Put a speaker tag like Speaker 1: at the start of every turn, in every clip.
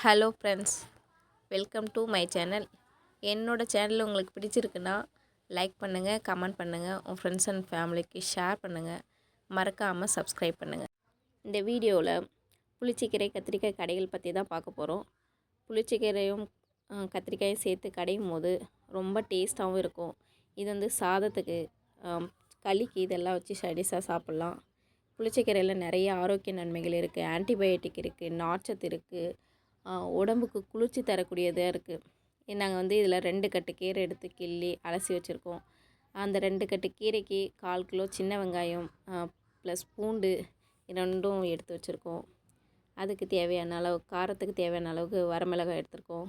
Speaker 1: Hello friends welcome to my channel என்னோடய channel உங்களுக்கு பிடிச்சிருக்குன்னா லைக் பண்ணுங்கள் கமெண்ட் பண்ணுங்கள் உங்கள் ஃப்ரெண்ட்ஸ் அண்ட் ஃபேமிலிக்கு ஷேர் பண்ணுங்கள் மறக்காமல் சப்ஸ்கிரைப் பண்ணுங்கள் இந்த வீடியோவில் புளிச்சிக்கீரை கத்திரிக்காய் கடைகள் பற்றி தான் பார்க்க போகிறோம் புளிச்சிக்கீரையும் கத்திரிக்காயும் சேர்த்து கடையும் போது ரொம்ப டேஸ்ட்டாகவும் இருக்கும். இது வந்து சாதத்துக்கு களிக்கு இதெல்லாம் வச்சு சைடிஷாக சாப்பிட்லாம். புளிச்சக்கீரையில் நிறைய ஆரோக்கிய நன்மைகள் இருக்குது ஆன்டிபயோட்டிக் இருக்குது நார்ச்சத்து இருக்குது உடம்புக்கு குளிர்ச்சி தரக்கூடியதாக இருக்குது நாங்கள் வந்து இதில் ரெண்டு கட்டு கீரை எடுத்து கிள்ளி அலசி வச்சுருக்கோம். அந்த ரெண்டு கட்டு கீரைக்கு கால் கிலோ சின்ன வெங்காயம் ப்ளஸ் பூண்டு ரெண்டும் எடுத்து வச்சுருக்கோம். அதுக்கு தேவையான அளவு காரத்துக்கு தேவையான அளவுக்கு வரமிளகாய் எடுத்திருக்கோம்.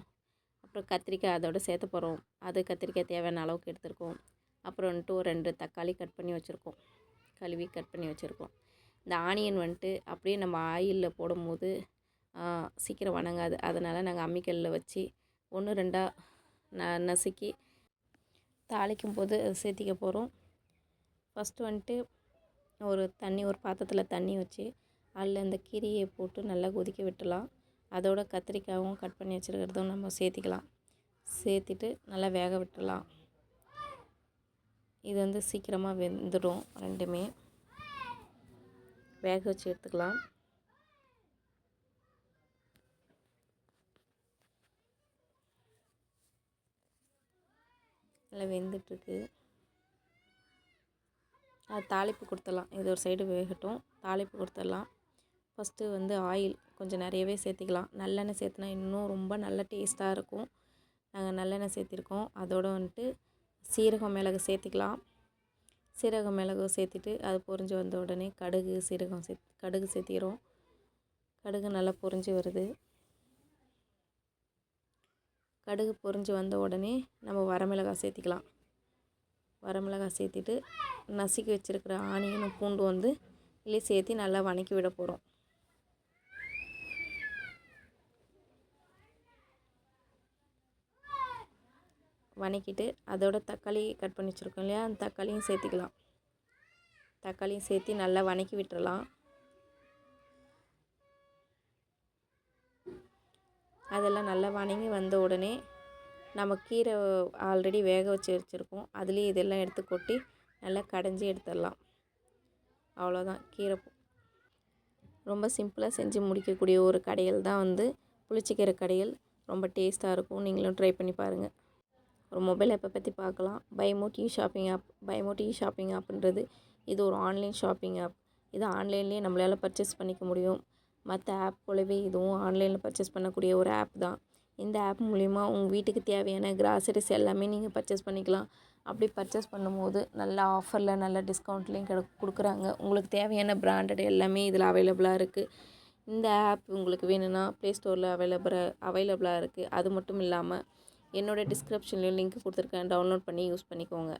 Speaker 1: அப்புறம் கத்திரிக்காய் அதோட சேர்த்து போகிறோம் அது கத்திரிக்காய் தேவையான அளவுக்கு எடுத்திருக்கோம். அப்புறம் வந்துட்டு ஒரு ரெண்டு தக்காளி கட் பண்ணி வச்சுருக்கோம். கழுவி கட் பண்ணி வச்சுருக்கோம். இந்த ஆனியன் வந்துட்டு அப்படியே நம்ம ஆயிலில் போடும்போது சீக்கிரம் வணங்காது. அதனால் நாங்கள் அம்மிக்கல்லில் வச்சு ஒன்று ரெண்டாக ந நசுக்கி தாளிக்கும் போது சேர்த்திக்க போகிறோம் ஃபஸ்ட்டு வந்துட்டு ஒரு தண்ணி ஒரு பாத்திரத்தில் தண்ணி வச்சு அதில் இந்த கீரியை போட்டு நல்லா கொதிக்க விட்டுலாம். அதோட கத்திரிக்காயும் கட் பண்ணி வச்சுருக்கிறதும் நம்ம சேர்த்திக்கலாம். சேர்த்துட்டு நல்லா வேக விட்டுடலாம் இது வந்து சீக்கிரமாக வெந்துடும் ரெண்டுமே. வேக வச்சு எடுத்துக்கலாம். நல்லா வெந்துட்டுருக்கு. அது தாளிப்பு கொடுத்துடலாம். இது ஒரு சைடு வேகட்டும். தாளிப்பு கொடுத்துடலாம். ஃபஸ்ட்டு வந்து ஆயில் கொஞ்சம் நிறையவே சேர்த்திக்கலாம். நல்லெண்ணெய் சேர்த்துனா இன்னும் ரொம்ப நல்ல டேஸ்ட்டாக இருக்கும். நாங்கள் நல்லெண்ணெய் சேர்த்திருக்கோம். அதோடு வந்துட்டு சீரகம் மிளகு சேர்த்திக்கலாம். சீரகம் மிளகு சேர்த்துட்டு அது பொரிஞ்சு வந்த உடனே கடுகு சீரகம் சேர்த்து கடுகு சேர்த்திக்கிறோம் கடுகு நல்லா பொரிஞ்சு வருது. கடுகு பொரிஞ்சு வந்த உடனே நம்ம வரமிளகாய் சேர்த்திக்கலாம். வரமிளகாய் சேர்த்திட்டு நசுக்கி வச்சுருக்கிற ஆனியனும் பூண்டு வந்து இதிலே சேர்த்து நல்லா வணக்கி விட போகிறோம் வணக்கிட்டு அதோட தக்காளி கட் பண்ணி வச்சுருக்கோம் இல்லையா? அந்த தக்காளியும் சேர்த்திக்கலாம். தக்காளியும் சேர்த்து நல்லா வணக்கி விட்டுறலாம். அதெல்லாம் நல்லா வணங்கி வந்த உடனே நம்ம கீரை ஆல்ரெடி வேக வச்சு வச்சுருக்கோம் அதுலேயே இதெல்லாம் எடுத்து கொட்டி நல்லா கடைஞ்சி எடுத்துடலாம். அவ்வளோதான் கீரை ரொம்ப சிம்பிளாக செஞ்சு முடிக்கக்கூடிய ஒரு கடைகள் தான் வந்து புளிச்சிக்கீரை கடைகள் ரொம்ப டேஸ்ட்டாக இருக்கும். நீங்களும் ட்ரை பண்ணி பாருங்கள் ஒரு மொபைல் ஆப்பை பற்றி பார்க்கலாம். பைமோட்டி ஷாப்பிங் ஆப் பைமோட்டி ஷாப்பிங் ஆப்ன்றது இது ஒரு ஆன்லைன் ஷாப்பிங் ஆப் இது ஆன்லைன்லேயே நம்மளால் பர்ச்சேஸ் பண்ணிக்க முடியும். மற்ற ஆப் போலவே இதுவும் ஆன்லைனில் பர்ச்சேஸ் பண்ணக்கூடிய ஒரு ஆப் தான். இந்த ஆப் மூலிமா உங்கள் வீட்டுக்கு தேவையான கிராசரிஸ் எல்லாமே நீங்கள் பர்ச்சேஸ் பண்ணிக்கலாம். அப்படி பர்ச்சேஸ் பண்ணும்போது நல்ல ஆஃபரில் நல்ல டிஸ்கவுண்ட்லேயும் கிட கொடுக்குறாங்க. உங்களுக்கு தேவையான பிராண்டட் எல்லாமே இதில் அவைலபிளாக இருக்குது இந்த ஆப் உங்களுக்கு வேணும்னா ப்ளே ஸ்டோரில் அவைலபிளாக அவைலபிளாக இருக்குது அது மட்டும் இல்லாமல் என்னோடய டிஸ்கிரிப்ஷன்லேயும் லிங்க் கொடுத்துருக்கேன். டவுன்லோட் பண்ணி யூஸ் பண்ணிக்கோங்க.